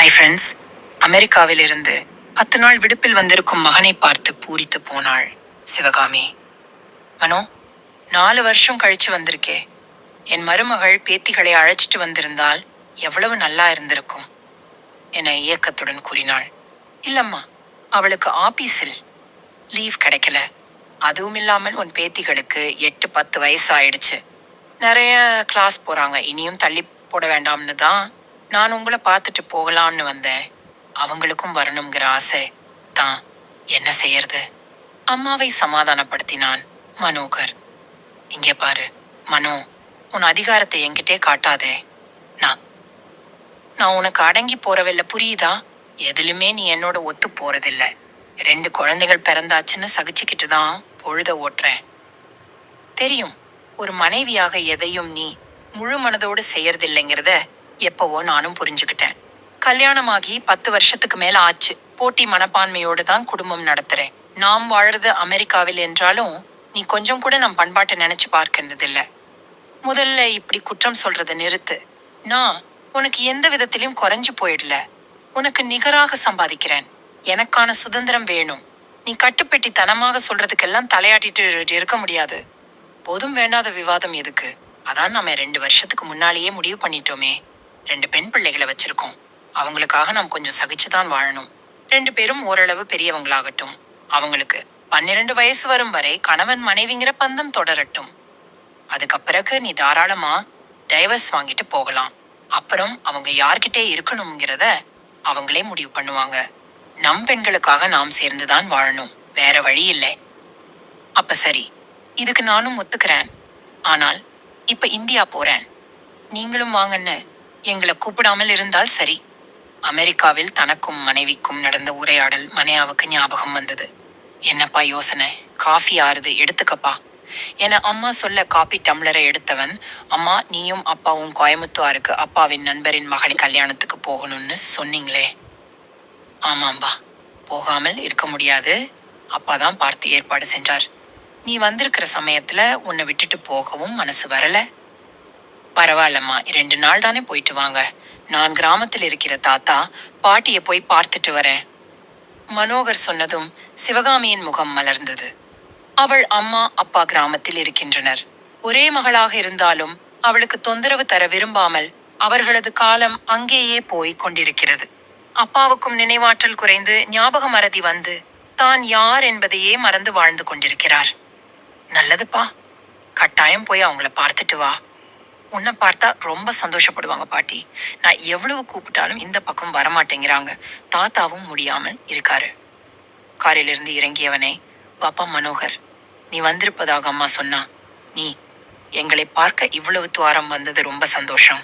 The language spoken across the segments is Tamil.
ஹாய் ஃப்ரெண்ட்ஸ் அமெரிக்காவிலிருந்து பத்து நாள் விடுப்பில் வந்திருக்கும் மகனை பார்த்து பூரித்து போனாள் சிவகாமி. மனோ நாலு வருஷம் கழிச்சு வந்திருக்கே. என் மருமகள் பேத்திகளை அழைச்சிட்டு வந்திருந்தால் எவ்வளவு நல்லா இருந்திருக்கும் என இயக்கத்துடன் கூறினாள். இல்லம்மா அவளுக்கு ஆபீஸில் லீவ் கிடைக்கல. அதுவும் இல்லாமல் உன் பேத்திகளுக்கு எட்டு பத்து வயசு ஆயிடுச்சு. நிறைய கிளாஸ் போகிறாங்க இனியும் தள்ளி போட வேண்டாம்னு தான் நான் உங்களை பார்த்துட்டு போகலாம்னு வந்தேன். அவங்களுக்கும் வரணுங்கிற ஆசை. தான். என்ன செய்யறது? அம்மாவை சமாதானப்படுத்தினான் மனோகர். இங்கே பாரு மனோ உன் அதிகாரத்தை என்கிட்டே காட்டாதே. நான் நான் உனக்கு அடங்கி போறவில்ல புரியுதா? எதுலுமே நீ என்னோட ஒத்து போறதில்ல. ரெண்டு குழந்தைகள் பிறந்தாச்சுன்னு சகிச்சுக்கிட்டு தான் பொழுத ஓட்டுறேன். தெரியும் ஒரு மனைவியாக எதையும் நீ முழு மனதோடு செய்யறதில்லைங்கிறத எப்பவோ நானும் புரிஞ்சுக்கிட்டேன். கல்யாணமாகி பத்து வருஷத்துக்கு மேல ஆச்சு. போட்டி மனப்பான்மையோடு தான் குடும்பம் நடத்துறேன். நாம் வாழறது அமெரிக்காவில் என்றாலும் நீ கொஞ்சம் கூட நம் பண்பாட்டை நினைச்சு பார்க்கின்றதில்ல. முதல்ல இப்படி குற்றம் சொல்றதை நிறுத்து. நான் உனக்கு எந்த விதத்திலும் குறைஞ்சு போயிடல. உனக்கு நிகராக சம்பாதிக்கிறேன். எனக்கான சுதந்திரம் வேணும். நீ கட்டுப்பெட்டி தனமாக சொல்றதுக்கெல்லாம் தலையாட்டிட்டு இருக்க முடியாது. போதும் வேண்டாத விவாதம் எதுக்கு? அதான் நம்ம ரெண்டு வருஷத்துக்கு முன்னாலேயே முடிவு பண்ணிட்டோமே. ரெண்டு பெண் பிள்ளைகளை வச்சிருக்கோம். அவங்களுக்காக நாம் கொஞ்சம் சகிச்சுதான் வாழணும். ரெண்டு பேரும் ஓரளவு பெரியவங்களாகட்டும். அவங்களுக்கு பன்னிரண்டு வயசு வரும் வரை கணவன் மனைவிங்கிற பந்தம் தொடரட்டும். அதுக்கு பிறகு நீ தாராளமா டைவர்ஸ் வாங்கிட்டு போகலாம். அப்புறம் அவங்க யார்கிட்டே இருக்கணுங்கிறத அவங்களே முடிவு பண்ணுவாங்க. நம் பெண்களுக்காக நாம் சேர்ந்துதான் வாழணும். வேற வழி இல்லை. அப்ப சரி இதுக்கு நானும் ஒத்துக்கிறேன். ஆனால் இப்ப இந்தியா போறேன். நீங்களும் வாங்கன்னு எங்களை கூப்பிடாமல் இருந்தால் சரி. அமெரிக்காவில் தனக்கும் மனைவிக்கும் நடந்த உரையாடல் மனையாவுக்கு ஞாபகம் வந்தது. என்னப்பா யோசனை? காஃபி ஆறுது எடுத்துக்கப்பா. என அம்மா சொல்ல காபி டம்ளரை எடுத்தவன் அம்மா நீயும் அப்பாவும் கோயமுத்துவாருக்கு அப்பாவின் நண்பரின் மகளின் கல்யாணத்துக்கு போகணும்னு சொன்னீங்களே. ஆமாம்பா போகாமல் இருக்க முடியாது. அப்பா தான் பார்த்து ஏற்பாடு செஞ்சார். நீ வந்திருக்கிற சமயத்தில் உன்னை விட்டுட்டு போகவும் மனசு வரலை. பரவாயில்லம்மா ரெண்டு நாள் தானே போயிட்டு வாங்க. நான் கிராமத்தில் இருக்கிற தாத்தா பாட்டியை போய் பார்த்துட்டு வரேன். மனோகர் சொன்னதும் சிவகாமியின் முகம் மலர்ந்தது. அவள் அம்மா அப்பா கிராமத்தில் இருக்கின்றனர். ஒரே மகளாக இருந்தாலும் அவளுக்கு தொந்தரவு தர விரும்பாமல் அவர்களது காலம் அங்கேயே போய் கொண்டிருக்கிறது. அப்பாவுக்கும் நினைவாற்றல் குறைந்து ஞாபக மறதி வந்து தான் யார் என்பதையே மறந்து வாழ்ந்து கொண்டிருக்கிறார். நல்லதுப்பா. கட்டாயம் போய் அவங்கள பார்த்துட்டு வா. உன்னை பார்த்தா ரொம்ப சந்தோஷப்படுவாங்க பாட்டி. நான் எவ்வளவு கூப்பிட்டாலும் இந்த பக்கம் வரமாட்டேங்கிறாங்க. தாத்தாவும் முடியாமல் இருக்காரு. காரிலிருந்து இறங்கியவனே பாப்பா மனோகர் நீ வந்திருப்பதாக அம்மா சொன்னா. நீ எங்களை பார்க்க இவ்வளவு துவாரம் வந்தது ரொம்ப சந்தோஷம்.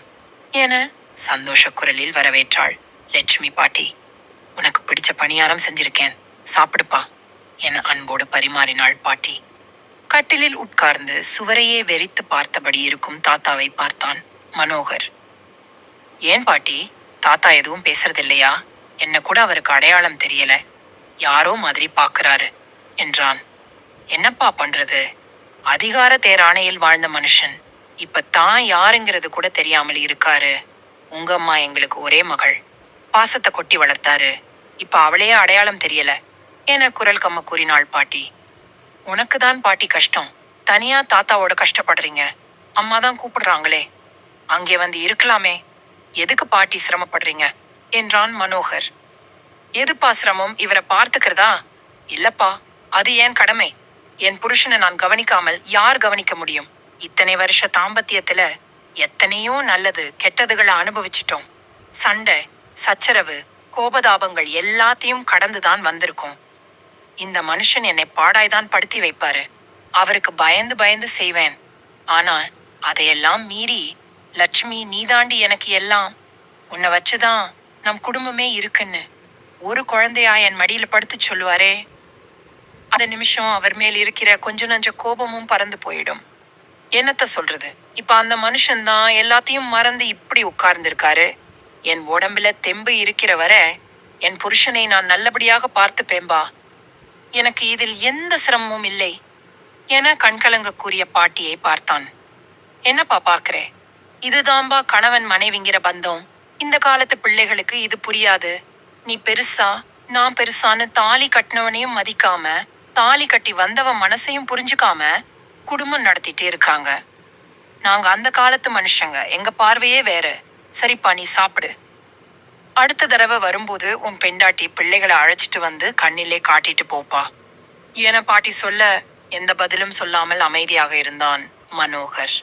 என சந்தோஷ குரலில் வரவேற்றாள் லட்சுமி பாட்டி. உனக்கு பிடிச்ச பணியாரம் செஞ்சிருக்கேன். சாப்பிடுப்பா. என அன்போடு பரிமாறினாள் பாட்டி. கட்டிலில் உட்கார்ந்து சுவரையே வெறித்து பார்த்தபடி இருக்கும் தாத்தாவை பார்த்தான் மனோகர். ஏன் பாட்டி? தாத்தா எதுவும் பேசுறதில்லையா? என்ன கூட அவருக்கு அடையாளம் தெரியல. யாரோ மாதிரி பார்க்கறாரு என்றான். என்னப்பா பண்றது? அதிகார தேராணையில் வாழ்ந்த மனுஷன். இப்ப தான் யாருங்கிறது கூட தெரியாமல் இருக்காரு. உங்க அம்மா எங்களுக்கு ஒரே மகள். பாசத்தை கொட்டி வளர்த்தாரு. இப்ப அவளையே அடையாளம் தெரியல. என குரல் கம்ம கூறினாள் பாட்டி. உனக்கு தான் பாட்டி கஷ்டம். தனியா தாத்தாவோட கஷ்டப்படுறீங்க. அம்மா தான் கூப்பிடுறாங்களே. அங்கே வந்து இருக்கலாமே. எதுக்கு பாட்டி சிரமப்படுறீங்க? என்றான் மனோகர். எதுப்பா சிரமம்? இவரை பார்த்துக்கிறதா? இல்லப்பா அது ஏன் கடமை? என் புருஷனை நான் கவனிக்காமல் யார் கவனிக்க முடியும்? இத்தனை வருஷ தாம்பத்தியத்துல எத்தனையோ நல்லது கெட்டதுகளை அனுபவிச்சிட்டோம். சண்டை சச்சரவு கோபதாபங்கள் எல்லாத்தையும் கடந்துதான் வந்திருக்கோம். இந்த மனுஷன் என்னை பாடாய்தான் படுத்தி வைப்பாரு. அவருக்கு பயந்து பயந்து செய்வேன். ஆனால் அதையெல்லாம் மீறி லட்சுமி நீதாண்டி எனக்கு எல்லாம் உன்னை வச்சுதான் நம் குடும்பமே இருக்குன்னு ஒரு குழந்தையா என் மடியில படுத்து சொல்லுவாரே. அந்த நிமிஷம் அவர் மேல் இருக்கிற கொஞ்ச நஞ்ச கோபமும் பறந்து போயிடும். என்னத்த சொல்றது? இப்ப அந்த மனுஷன்தான் எல்லாத்தையும் மறந்து இப்படி உட்கார்ந்திருக்காரு. என் உடம்புல தெம்பு இருக்கிற வரை என் புருஷனை நான் நல்லபடியாக பார்த்துப்பேன்பா. எனக்கு இதில் எந்த சிரமமும் இல்லை என கண்கலங்க கூறிய பாட்டியை பார்த்தான். என்னப்பா பார்க்கறே? இதுதான்பா கணவன் மனைவிங்கிற பந்தம். இந்த காலத்து பிள்ளைகளுக்கு இது புரியாது. நீ பெருசா நான் பெருசான்னு தாலி கட்டினவனையும் மதிக்காம தாலி கட்டி வந்தவன் மனசையும் புரிஞ்சுக்காம குடும்பம் நடத்திட்டே இருக்காங்க. நாங்க அந்த காலத்து மனுஷங்க. எங்க பார்வையே வேற. சரிப்பா நீ சாப்பிடு. அடுத்த தடவை வரும்போது உன் பெண்டாட்டி பிள்ளைகளை அழைச்சிட்டு வந்து கண்ணிலே காட்டிட்டு போப்பா. என பாட்டி சொல்ல எந்த பதிலும் சொல்லாமல் அமைதியாக இருந்தான் மனோகர்.